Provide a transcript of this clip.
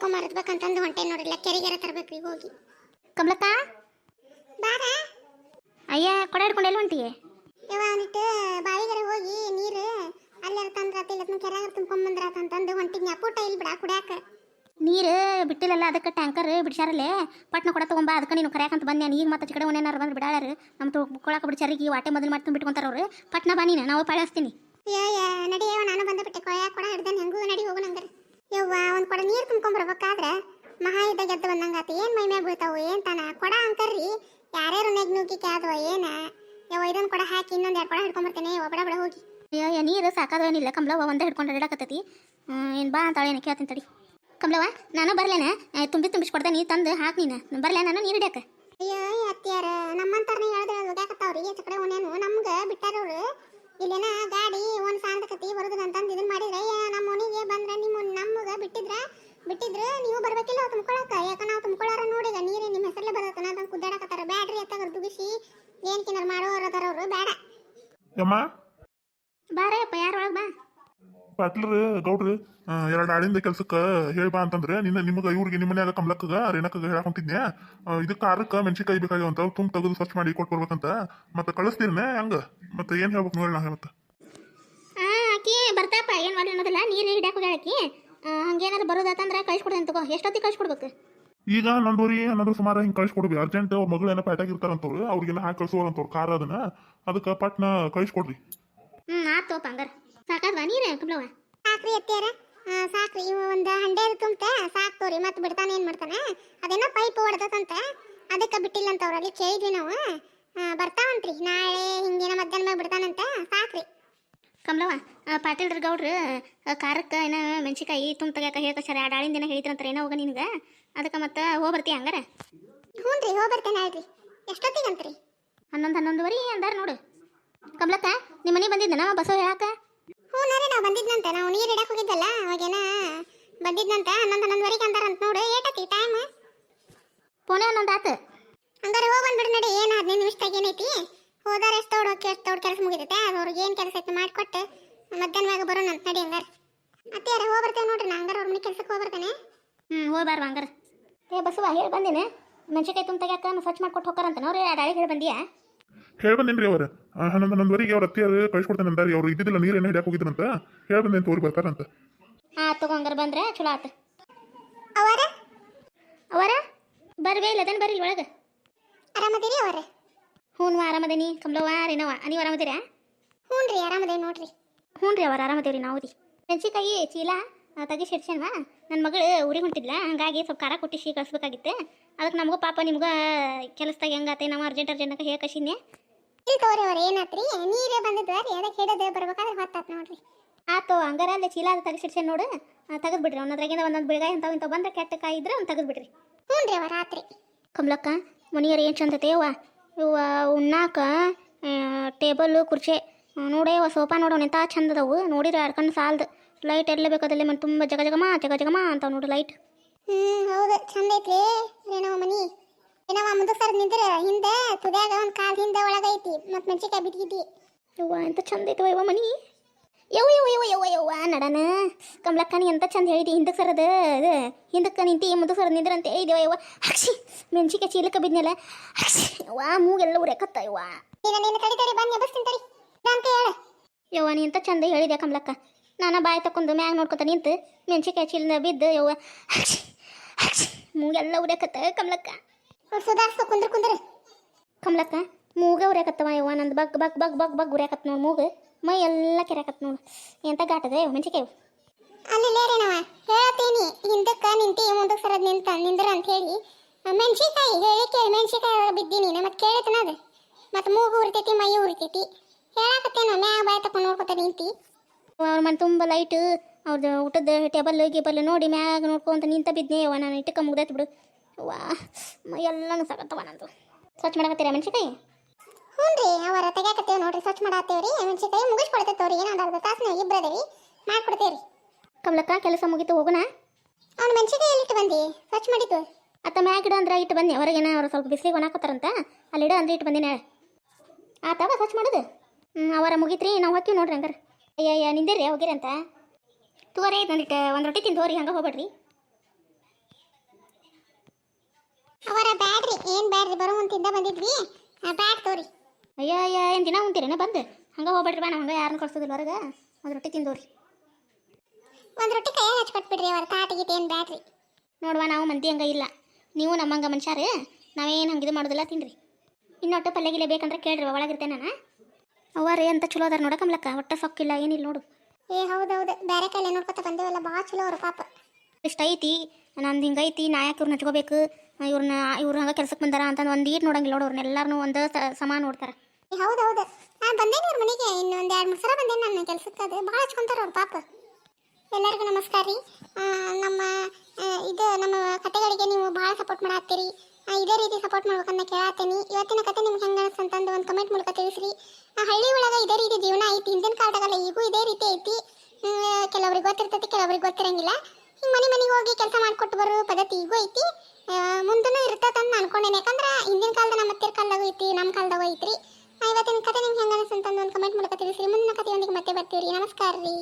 ನೀರ್ಕೊಂಬರ್ಬೇಕಂತಂದು ಹೊಂಟೆ ನೋಡಿಲ್ಲ ಕೆರಿಗೆರ ತರಬೇಕು ಈಗ ಹೋಗಿ. ಕಮಲಕ್ಕ? ಬಾರ? ಅಯ್ಯ ಕೊಡ ಹಿಡ್ಕೊಂಡು ಎಲ್ಲಿ ಹೊಂಟಿಯೇ? ಅವನಿಟ್ಟು ಬಾವಿಗರ ಹೋಗಿ ನೀರು ಅಲ್ಲೆರ ತಂದ್ರಾತ ಇಲ್ಲ ಕೆರೆಯಾಗ ತುಂಬ್ಕೊಂಬಂದ್ರಾತ ಅಂತಂದು ಹೊಂಟಿದ್ನಿ ಅಪ್ಪೂಟ ಇಲ್ಲಿ ಬಿಡ ಕುಡ್ಯಾಕ. ನೀರು ಬಿಟ್ಟಿಲ್ಲಲ್ಲ ಅದಕ್ಕೆ ಟ್ಯಾಂಕರ್ ಬಿಡ್ಸಾರಲ್ಲೇ ಪಟ್ನ ಕೊಡ ತಗೊಂಬ ಅದಕ್ಕೆ ನೀನು ಕರ್ಯಾಕಂತ ಬಂದೆ ಈಗ ಮತ್ತೆ ಕಡೆ ಒಂದೇನಾರು ಬಂದು ಬಿಡಾಳರು. ನಮ್ಮ ತೊಗೊಳಕ ಬಿಡ್ಸಾರಿಗೆ ವಾಟೆ ಮೊದಲು ಮಾಡ್ತೀನಿ ಬಿಟ್ಕೊಂತಾರ ಅವರು. ಪಟ್ನ ಬಾ ನೀನು ನಾವು ಪಾಳಿಸ್ತೀನಿ. ಯಾ ನಡಿ ಯವ್ವ ನಾನು ಬಂದ ಬಿಟ್ಟೆ ಕೊಡ ಹಿಡ್ದೇನೆ ಹೆಂಗೂ ನಡಿ ಹೋಗು ನಂಗರ. ಯವ್ವ ಒಂದ್ ಕೊಡ ನೀರು ತುಂಬ್ಕೊಂಬರ್ಬೇಕಾದ್ರೆ ಮಹಾ ಇದ್ದ ಗೆದ್ದು ಬಂದಂಗಾತ. ಏನು ಮೈ ಮ್ಯಾಗ ಬೀಳ್ತಾವು ಏನು ತಾನ? ಕೊಡ ಅಂತಾರ್ರಿ ಯಾರ್ಯಾರು ನೆಗ್ ನುಗ್ಗಿಕೆ ಆದ್ವ ಏನ? ಯವ್ವ ಇದೊಂದು ಕೊಡ ಹಾಕಿ ಇನ್ನೊಂದು ಎರಡು ಕೊಡ ಹಿಡ್ಕೊಂಬರ್ತೇನೆ. ಯವ್ವ ಬಡ ಬಡ ಹೋಗಿ. ಅಯ್ಯೋ ನೀರು ಏನಿಲ್ಲ ಕಮಲವ್ವ ಒಂದೇ ಹಿಡ್ಕೊಂಡು ಅಡ್ಡಾಕತ್ತೈತಿ ಏನು ಬಾ ಅಂತಾಳೆ ಏನಕ್ಕೆ ಹೇಳ್ತೀನಿ ತಡಿ. ಕಮಲವ್ವ ನಾನು ಬರ್ಲೇನ? ತುಂಬಿ ತುಂಬಿಸಿ ಕೊಡ್ದೆ ನೀ ತಂದು ಹಾಕಿ ನೀನು. ಬರ್ಲೇ ನಾನು ನೀರು ಹಿಡ್ಯಾಕ? ಅಯ್ಯೋ ಅತ್ಯಾರ ನಮ್ಮಂತಾರನೇ ಹೇಳಿದ್ರೆ ಹೋಗ್ಯಾಕತ್ತಾವ್ರಿ ಈ ಕಡೆ ಓನೇನು ನಮ್ಗೆ ಬಿಟ್ಟಾರವ್ರು. ಇಲ್ಲೇನ ಗಾಡಿ ಒಂದು ಸಾಂದಕತಿ ಬರೋದು ಅಂತಂದು ಇದನ್ನ ಮಾಡಿದ್ರೆ ಏ, ನಮ್ಮ ಮನೆಗೆ ಬಂದ್ರೆ ನಿಮ್ಮ ನಮ್ಗೆ ಬಿಟ್ಟಿದ್ರ ಬಿಟ್ಟಿದ್ರು ನೀವು ಬರ್ಬೇಕಿಲ್ಲ ಅವ್ರು ತುಂಬ್ಕೊಳಕ ಯಾಕ ನಾವು ತುಂಬ್ಕೊಳಾರ ನೋಡಿ ಈಗ ನೀರೇ ನಿಮ್ಮ ಹೆಸರಲ್ಲೇ ಬರತ್ತ ಅಂತ ಕುದ್ದಾಡಕತ್ತಾರ ಬ್ಯಾಡ್ರಿ ಎತ್ತಾಗ ದುಗಿಸಿ ಏನ್ ತಿನ್ನರ್ ಮಾಡೋರು ಅದಾರ ಅವರು ಬೇಡ. ಯಮ್ಮ? ಬಾರಪ್ಪ ಯಾರು ಒಳಗೆ ಬಾ? ಪಾಟ್ಲರ್ ಗೌಡ್ರು ಎರಡು ಆಳಿಂದ ಕೆಲ್ಸಕ್ಕೆ ಹೇಳಿ ಬಾ ಅಂತಂದ್ರೆ ನಿನ್ನ ನಿಮಗೆ ಇವ್ರಿಗೆ ನಿಮ್ಮ ಮನ್ಯಾಗ ಕಮಲಕ್ಕಗ ರೇಣಕ್ಕಗ ಹೇಳಕ್ ಹೊಂಟಿದ್ನೆ ಇದು ಕಾರ್ಕ್ಕೆ ಮೆಣಸಿನ್ಕಾಯಿ ಬೇಕಾಗ್ಯಾವಂತ ತುಂಬ ತೆಗೆದು ಸ್ವಚ್ಛ ಮಾಡಿ ಕೊಟ್ಟು ಬರ್ಬೇಕಂತ. ಮತ್ತೆ ಕಳಿಸ್ತೀರನೆ ಹಂಗ? ಮತ್ತೆ ಏನು ಹೇಳ್ಬೇಕು ನೋಡಿ ನಾ ಮತ್ತೆ. ಆ, ಆಕಿ ಬರ್ತಾಪ ಏನು ಮಾಡಿ ಅನ್ನೋದಿಲ್ಲ ನೀರು ಹಿಡಿಯಾಕ ಹೋಗ್ಯಾಳ ಆಕಿ. ಹಂಗೇನಾದ್ರು ಬರೋದಾತಂದ್ರೆ ಕಳ್ಸಿಕೊಡ್ತೇನೆ ತಗೋ ಎಷ್ಟೊತ್ತಿಗೆ ಕಳ್ಸಿಕೊಡ್ಬೇಕು ಈಗ ನಂದೂರಿ ಅನ್ನೋದು ಸುಮಾರು ಹಿಂಗೆ ಕಳಿಸ್ಕೊಡ್ವಿ ಅರ್ಜೆಂಟ್ ಅವ್ರ ಮಗಳು ಏನೋ ಪ್ಯಾಟಾಗಿ ಇರ್ತಾರಂತವ್ರು ಅವ್ರಿಗೆಲ್ಲ ಹಾಕಿ ಕಳ್ಸೋರಂತವ್ರು ಕಾರ್ ಅದನ್ನ ಅದಕ್ಕೆ ಪಟ್ನ ಕಳಿಸ್ಕೊಡ್ರಿ. ಹ್ಞೂ ಆತೋಪ ಹಂಗಾರ ಸಾಕಾದ್ವಾ ನೀರು? ಕಮಲವ್ವ ಸಾಕ್ರಿ ಅತ್ಯಾರ ಸಾಕ್ರಿ. ಇವ ಒಂದು ಹಂಡೇದು ತುಂಬತೆ ಸಾಕ್ ತೋರಿ. ಮತ್ತೆ ಬಿಡ್ತಾನೆ ಏನ್ ಮಾಡ್ತಾನ? ಅದೇನೋ ಪೈಪ್ ಹೊಡೆದತ್ತಂತ ಅದಕ್ಕೆ ಬಿಟ್ಟಿಲ್ಲ ಅಂತ ಅವ್ರಲ್ಲಿ ಕೇಳಿದ್ವಿ ನಾವು. ಬರ್ತಾವಂತ್ರಿ. ನಾಳೆ ಹಿಂಗೇನ ಮಧ್ಯಾಹ್ನ ಬಿಡ್ತಾನಂತ. ಸಾಕ್ರಿ ಕಮಲವ್ವ ಪಾಟೀಲ್ರ ಗೌಡ್ರು ಕಾರಕ್ಕೆ ಏನೋ ಮೆಣಸಿಕಾಯಿ ತುಂಬ ತೆಗ್ಯಾಕ ಹೇಳ್ಕ ಸರಿ ಆ ದಿನ ಹೇಳಿದ್ರಂತಾರೆ ಏನೋ ಹೋಗ ನಿನಗೆ. ಅದಕ್ಕೆ ಮತ್ತೆ ಹೋಗಿ ಬರ್ತೀಯ ಹಂಗಾರ? ಹ್ಞೂ ರೀ ಹೋಗಿ ಬರ್ತೇನೆ ಎಷ್ಟೊತ್ತಿಗೆ ಅಂತೀರಿ ಹನ್ನೊಂದು ಹನ್ನೊಂದುವರೆ ಅಂದಾರ ನೋಡು. ಕಮಲಕ್ಕ ನಿಮ್ಮ ಮನೆ ಬಂದಿದ್ದನ ಬಸವ ಹೇಳಕ್ಕ ಹ್ಞೂ ನಾರೇ ನಾವು ಬಂದಿದ್ನಂತೆ. ನಾವು ನೀರು ಇಡಕ್ಕೆ ಹೋಗಿದ್ದಲ್ಲ ಅವಾಗೇನ ಬಂದಿದ್ನಂತ. ಹನ್ನೊಂದು ಹನ್ನೊಂದುವರೆಗೆ ಅಂದಾರಂತ ನೋಡು. ಏಟತಿ ಟೈಮ್ ಪೋನೆ ಹನ್ನೊಂದು ಆತು. ಹಂಗಾರೆ ಹೋಗಿ ಬಂದ್ಬಿಡು ನಡಿ. ಏನು ಹದಿನೈದು ನಿಮಿಷದಾಗ ಏನೈತಿ? ಹೋದಾರ ಎಷ್ಟು ತೋಡು ಎಷ್ಟು ತೋಡು ಕೆಲಸ ಮುಗಿದೈತೆ ಅದು ಅವ್ರಿಗೆ ಏನು ಕೆಲಸ ಐತೆ ಮಾಡಿಕೊಟ್ಟು ಮಧ್ಯಾಹ್ನವಾಗ ಬರೋಣ ಅಂತ ನಡಿ ಹಂಗಾರೆ. ಅತ್ತೆಯಾರ ಹೋಗಿ ಬರ್ತೇವೆ ನೋಡ್ರಿ ನಾ ಹಂಗಾರೆ ಅವ್ರ ಮನೆ ಕೆಲಸಕ್ಕೆ ಹೋಗಿ ಬರ್ತೇನೆ ಹ್ಞೂ ಹೋಗಿ ಬಾರ್ವ ಹಂಗಾರ. ಏ ಬಸವ ಹೇಳಿ ಬಂದೇನೆ. ಮೆಣಸಿಕಾಯಿ ತುಂಬ ತೆಗಿಯಾಕ ಸ್ವಚ್ಛ ಮಾಡ್ಕೊಟ್ಟು ಹೋಗ್ತಾರಂತ ಅವ್ರು ಆ ಡಾಳಿಗೆ ಹೇಳಿ ಬಂದಿಯಾ? ಹೇಳಿ ಬಂದೇನ್ರಿ ಅವ್ರ. ಹನ್ನೊಂದು ಹನ್ನೊಂದುವರೆಗೆ ಅವ್ರ ಅತ್ತಿಯರು ಕಳಿಸ್ಕೊಡ್ತೇನೆ ಅಂದಾರಿ. ಅವ್ರು ಇದ್ದಿದ್ದಿಲ್ಲ ನೀರು ಏನೋ ಹಿಡಿಯಕ್ಕೆ ಹೋಗಿದ್ರಂತ. ಹೇಳಿ ಬಂದೇನು ತೋರಿ ಬರ್ತಾರಂತ. ಹಾಂ ತಗೋ ಹಂಗಾರ ಬಂದ್ರೆ ಚಲೋ ಆತು. ಅವರ? ಅವರ? ಬರ್ಬೇ ಇಲ್ಲ ಅದನ್ನು ಬರ್ರಿ ಒಳಗೆ. ಆರಾಮದಿರಿ ಅವರ? ಹ್ಞೂ ಆರಾಮದೇನಿ? ಕಮಲವ್ವ ರೇನವ್ವ ನೀವು ಆರಾಮದಿರಾ? ಹ್ಞೂ ರೀ ಆರಾಮದೇ ನೋಡ್ರಿ. ಹ್ಞೂ ರೀ ಅವ್ರು ಆರಾಮದೇವ್ರಿ ನಾವು ರೀ. ಮೆಣಸಿಕಾಯಿ ಚೀಲ ತಗಿಸಿ ಇಡ್ಸೇನ್ವಾ ನನ್ನ ಮಗಳು ಊರಿಗೆ ಹೊಂಟಿದ್ಲ ಹಂಗಾಗಿ ಸ್ವಲ್ಪ ಖಾರ ಕೊಟ್ಟಿಸಿ ಕಳಿಸ್ಬೇಕಾಗಿತ್ತು. ಅದಕ್ಕೆ ನಮಗೂ ಪಾಪ ನಿಮ್ಗೆ ಕೆಲಸದಾಗ ಹೆಂಗಾತೆ ನಾವು ಅರ್ಜೆಂಟ್ ಅರ್ಜೆಂಟಾಗ ಹೇಗೆ ಕಳಿಸಿದ್ನೆ ಇಲ್ಲಿ ತೋರಿ ಅವ್ರ ಏನಾತ್ರಿ? ನೀರೇ ಬಂದಿದ್ವ ರೀ ಅದಕ್ಕೆ ಹಿಡಿದು ಬರ್ಬೇಕಾದ್ರೆ ಹೊತ್ತಾತ್ ನೋಡ್ರಿ. ಆತು ಹಂಗಾರ ಅಲ್ಲಿ ಚೀಲ ಅದು ತೆಗಿಸಿಡ್ಸೇನು ನೋಡು. ತೆಗೆದು ಬಿಡ್ರಿ ಒಂದದ್ರಾಗಿಂದ ಒಂದೊಂದು ಬೆಳಗಾಯಿ ಇಂಥವು ಇಂಥವು ಬಂದ್ರೆ ಕೆಟ್ಟ ಕಾಯಿ ಇದ್ರೆ ಅವ್ನು ತೆಗೆದು ಬಿಡ್ರಿ. ಹ್ಞೂ ರೀ ಅವ ರಾತ್ರಿ ಕಮಲಕ್ಕ ಮನೆಯವ್ರು ಏನು ಚಂದತೆ ಯವ್ವ ಇವ ಉಣ್ಣಾಕ ಟೇಬಲ್ ಕುರ್ಚಿ ನೋಡೇ ಸೋಫಾ ನೋಡೋಣ ಎಂತ ಚಂದ ಅದಾವು. ನೋಡಿದ್ರೆ ಅಡ್ಕೊಂಡು ಸಾಲದು. ಲೈಟ್ ಎಲ್ಲ ಬೇಕಾದಲ್ಲಿ ಮನೆ ತುಂಬ ಜಗ ಜಗಮ ಜಗ ಜಗಮ ಅಂತ ನೋಡಿ ಲೈಟ್. ಹ್ಮ್ ಹೌದು ಚಂದ ಐತ್ರಿ ಏನವ ಮನಿ. ಏನವ ಮುಂದೆ ಸರ್ ನಿಂದ್ರ ಹಿಂದೆ ತುದ್ಯಾಗ ಒಂದು ಕಾಲ್ ಹಿಂದೆ ಒಳಗೈತಿ ಮತ್ತು ಮೆಣಸಿಕಾಯಿ ಬಿಟ್ಗಿದ್ದಿ ಇವ ಎಂತ ಚಂದ ಐತವ ಇವ ಮನಿ. ಯವ್ವ ಯವ್ವ ಯವ್ವ ಯವ್ವ ಯವ್ವ ನಡನ. ಕಮಲಕ್ಕ ನೀ ಎಂತ ಚಂದ ಹೇಳಿದಿ? ಹಿಂದಕ್ಕೆ ಸರದ ಹಿಂದಕ್ಕೆ ನಿಂತಿ ಮುಂದೆ ಸರದ ನಿಂದ್ರಂತೆ ಇದೇವ ಯವ್ವ ಹಕ್ಷಿ ಮೆಣಸಿಕಾಯಿ ಚೀಲಕ್ಕೆ ಬಿದ್ನಲ್ಲ ಹಕ್ಷಿ ಯವ್ವ ಮೂಗೆಲ್ಲ ಉರೆಕತ್ತ ಯವ್ವ. ಅಂತ ಯವ್ವ ನೀ ಎಂತ ಚಂದ ಹೇಳಿದೆ ಕಮಲಕ್ಕ? ನಾನು ಬಾಯಿ ತಕೊಂಡು ಮ್ಯಾಗ ನೋಡ್ಕೊತ ನಿಂತು ಮೆಣಸಿಕಾಯಿ ಚೀಲನ ಬಿದ್ದು ಯವ್ವ. ಹಕ್ಷಿ ಮೂಗೆಲ್ಲ ಉರೆಕತ್ತ ಕಮಲಕ್ಕ. ಸುಧಾರಿಸ್ಕೊ ಕುಂದ್ರ ಕುಂದ್ರ. ಕಮಲಕ್ಕ ಮೂಗ ಉರ್ಯಾಕತ್ತವ ಯವ್ವ. ನಂದು ಬಗ್ ಬಗ್ ಬಗ್ ಬಗ್ ಬಗ್ ಉರ್ಯಾಕತ್ ನೋಡಿ ಮೂಗು. ಮೈ ಎಲ್ಲ ಕೆರಕತ್ ನೋಡು. ಎಂತ ಘಾಟದ ಮೆಣಸಿಕಾಯಿ ಅಲ್ಲಿ ರೇಣವ ಹೇಳತ್ತೀನಿ. ಹಿಂದಕ್ಕೆ ನಿಂತಿ ಮುಂದಕ್ಕೆ ಸರದ್ ನಿಂತ ನಿಂದ್ರ ಅಂತ ಹೇಳಿ. ಮೆಣಸಿಕಾಯಿ ಹೇಳಿ ಕೇಳಿ. ಮೆಣಸಿಕಾಯಿ ಒಳಗೆ ಬಿದ್ದಿ ನೀನು ಮತ್ತೆ ಕೇಳಿತನ ಅದು? ಮತ್ತೆ ಮೂಗು ಉರಿತೈತಿ ಮೈ ಉರಿತೈತಿ. ಹೇಳಾಕತ್ತೇನ ಮ್ಯಾಗ ಬಾಯ್ ತಕೊಂಡು ನೋಡ್ಕೊತ ನಿಂತಿ. ಅವ್ರ ಮನೆ ತುಂಬ ಲೈಟ್ ಅವ್ರದ್ದು ಊಟದ ಟೇಬಲ್ ಗೀಬಲ್ ನೋಡಿ ಮ್ಯಾಗ ನೋಡ್ಕೊಂತ ನಿಂತ ಬಿದ್ದೆ ಅವ ನಾನು ಇಟ್ಟಕ್ಕೆ ಮುಗ್ದೈತೆ ಬಿಡು. ವಾ ಮೈ ಎಲ್ಲನೂ ಸಾಕತ್ತವ ನಂದು. ಸ್ವಚ್ಛ ಮಾಡಕತ್ತೀರಾ ಮೆಣಸಿಕಾಯಿ ಹ್ಞೂ ರೀ ಅವರ ತೆಗ್ಯಾಕತ್ತೇವೆ ನೋಡ್ರಿ ಸ್ವಚ್ಛ ಮಾಡತ್ತೇವ್ರಿ. ಮೆಣಸಿಕಾಯಿ ಮುಗಿಸ್ಕೊಡ್ತೇವ್ರಿ ಏನೋ ಒಂದು ಅರ್ಧ ತಾಸು ಇಬ್ಬರದೇವಿ ಮಾಡ್ಕೊಡ್ತೇವ್ರಿ. ಕಮಲಕ್ಕ ಕೆಲಸ ಮುಗಿತು ಹೋಗೋಣ ಅವ್ನು ಮೆಣಸಿಕಾಯಿ ಎಲ್ಲಿಟ್ಟು ಬಂದಿ? ಸ್ವಚ್ಛ ಮಾಡಿದ್ದು? ಅತ್ತ ಮ್ಯಾಗ ಇಡು ಅಂದ್ರೆ ಇಟ್ಟು ಬನ್ನಿ ಹೊರಗೇನ ಅವ್ರು ಸ್ವಲ್ಪ ಬಿಸಿಲಿಗೆ ಒಣಾಕೋತಾರಂತ ಅಲ್ಲಿ ಇಡು ಅಂದ್ರೆ ಇಟ್ಟು ಬಂದಿನ ಆತವ ಸ್ವಚ್ಛ ಮಾಡೋದು? ಹ್ಞೂ ಅವರ ಮುಗಿತ್ರಿ ನಾವು ಹೋಗ್ತೀವಿ ನೋಡ್ರಿ ಹಂಗಾರೆ. ಅಯ್ಯ ಅಯ್ಯ ನಿಂದಿರಿ ಹೋಗಿರಿ ಅಂತ. ತಗೋರಿ ನಂದಿಟ್ಟು ಒಂದು ರೊಟ್ಟಿ ತಿಂದು ಹೋರಿ ಹಂಗೆ ಹೋಗ್ಬೇಡ್ರಿ. ಅವರ ಬ್ಯಾಡ್ರಿ ಏನು ಬ್ಯಾಡ್ರಿ ಬರೋ ಮುಂತಿಂದ ಬಂದಿದ್ವಿ. ಬ್ಯಾಡ್ ತೋರಿ. ಅಯ್ಯ ಅಯ್ಯ ಏನು ದಿನ ಉಂತೀರೇನ ಬಂದು. ಹಂಗೆ ಹೋಗ್ಬೇಡ್ರಿ ಬಾ ಹಂಗೆ ಯಾರನ್ನ ಕಳ್ಸೋದಿಲ್ಲ ಹೊರಗೆ. ಒಂದು ರೊಟ್ಟಿ ತಿಂದೋರಿ. ಒಂದು ರೊಟ್ಟಿ ಕೈಯಾಗ ಹಚ್ಕೊಟ್ಬಿಡ್ರಿ ಅವ್ರ ತಾಟಿಗಿಟ್ಟು ಏನು ಬ್ಯಾಡ್ರಿ. ನೋಡುವ ನಾವು ಮಂದಿ ಹಂಗೆ ಇಲ್ಲ. ನೀವು ನಮ್ಮಂಗ ಮನುಷ್ಯರು ನಾವೇನು ಹಂಗಿದು ಇದು ಮಾಡೋದಿಲ್ಲ ತಿನ್ರಿ. ಇನ್ನೊಟ್ಟು ಪಲ್ಯ ಗಿಲ್ಯ ಬೇಕಂದ್ರೆ ಕೇಳ್ರಿ ಒಳಗಿರ್ತೇನೆ ನಾನು. ರೀ ಅಂತ ಚಲೋ ಅದಾರ ನೋಡ ಕಮ್ಲಕ್ಕ ಒಟ್ಟ ಸೊಕ್ಕಿಲ್ಲ ಏನಿಲ್ಲ ನೋಡು. ಏ ಹೌದು ಹೌದು ಬೇರೆ ಕೈಲಿ ನೋಡ್ಕೊತ ಬಂದೇವಲ್ಲ ಭಾಳ ಚಲೋ ಅವ್ರ ಪಾಪ. ಇಷ್ಟ ಐತಿ ನಂದು ಹಿಂಗೈತಿ ನಾ ಯಾಕೆ ಇವ್ರನ್ನ ಹಚ್ಕೋಬೇಕು? ಇವ್ರನ್ನ ಇವ್ರು ಹಂಗೆ ಕೆಲ್ಸಕ್ಕೆ ಬಂದಾರ ಅಂತಂದು ಒಂದು ಈಟ್ ನೋಡಂಗಿಲ್ಲ ನೋಡು ಅವ್ರನ್ನ ಎಲ್ಲಾರನ್ನೂ ಒಂದು ಸ- ಸಮ ನೋಡ್ತಾರೆ. ಹೌದೌದು. ನಾನು ಬಂದೇನಿ ಇವ್ರ ಮನೆಗೆ. ಇನ್ನೊಂದು ಎರಡು ಮೂರು ಸಲ ಬಂದೇನಿ ನನ್ನ ಕೆಲಸಕ್ಕೆ ಅದು ಭಾಳ ಹಚ್ಕೊಂತಾರ ಅವ್ರ ಪಾಪ. ಎಲ್ಲರಿಗೂ ನಮಸ್ಕಾರ ರೀ. ನಮ್ಮ ಇದು ನಮ್ಮ ಕತೆಗಳಿಗೆ ನೀವು ಭಾಳ ಸಪೋರ್ಟ್ ಮಾಡತ್ತೀರಿ. ಇದೇ ರೀತಿ ಸಪೋರ್ಟ್ ಮಾಡ್ಬೇಕನ್ನ ಕೇಳತ್ತೀನಿ. ಇವತ್ತಿನ ಕತೆ ನಿಮ್ಗೆ ಹೆಂಗೆ ಅನಿಸ್ತಂತಂದು ಒಂದು ಕಮೆಂಟ್ ಮೂಲಕ ತಿಳಿಸ್ರಿ. ಹಳ್ಳಿ ಒಳಗೆ ಇದೇ ರೀತಿ ಜೀವನ ಐತಿ. ಹಿಂದಿನ ಕಾಲದಾಗಲ್ಲ ಈಗೂ ಇದೇ ರೀತಿ ಐತಿ. ಕೆಲವರಿಗೆ ಗೊತ್ತಿರ್ತೈತಿ, ಕೆಲವ್ರಿಗೆ ಗೊತ್ತಿರಂಗಿಲ್ಲ. ಹಿಂಗೆ ಮನೆ ಮನೆಗೆ ಹೋಗಿ ಕೆಲಸ ಮಾಡಿಕೊಟ್ಟು ಬರೋ ಪದ್ಧತಿ ಈಗೂ ಐತಿ. ಮುಂದೂ ಇರ್ತದಂತ ಅನ್ಕೊಂಡೇನೆ. ಯಾಕಂದ್ರೆ ಹಿಂದಿನ ಕಾಲದ ನಮ್ಮ ಹತ್ತಿರ ಕಾಲದಾಗೂ ಐತಿ ನಮ್ಮ ಕಾಲದಾಗೂ ಐತ್ರಿ. ಇವತ್ತಿನ ಕತೆ ನಿಮ್ಗೆ ಹೆಂಗೆ ಅನಿಸ್ತಂತಂದು ಒಂದು ಕಮೆಂಟ್ ಮೂಲಕ ತಿಳಿಸಿ. ಮುಂದಿನ ಕಥೆಯೊಂದಿಗೆ ಮತ್ತೆ ಬರ್ತೀವಿ ನಮಸ್ಕಾರ ರೀ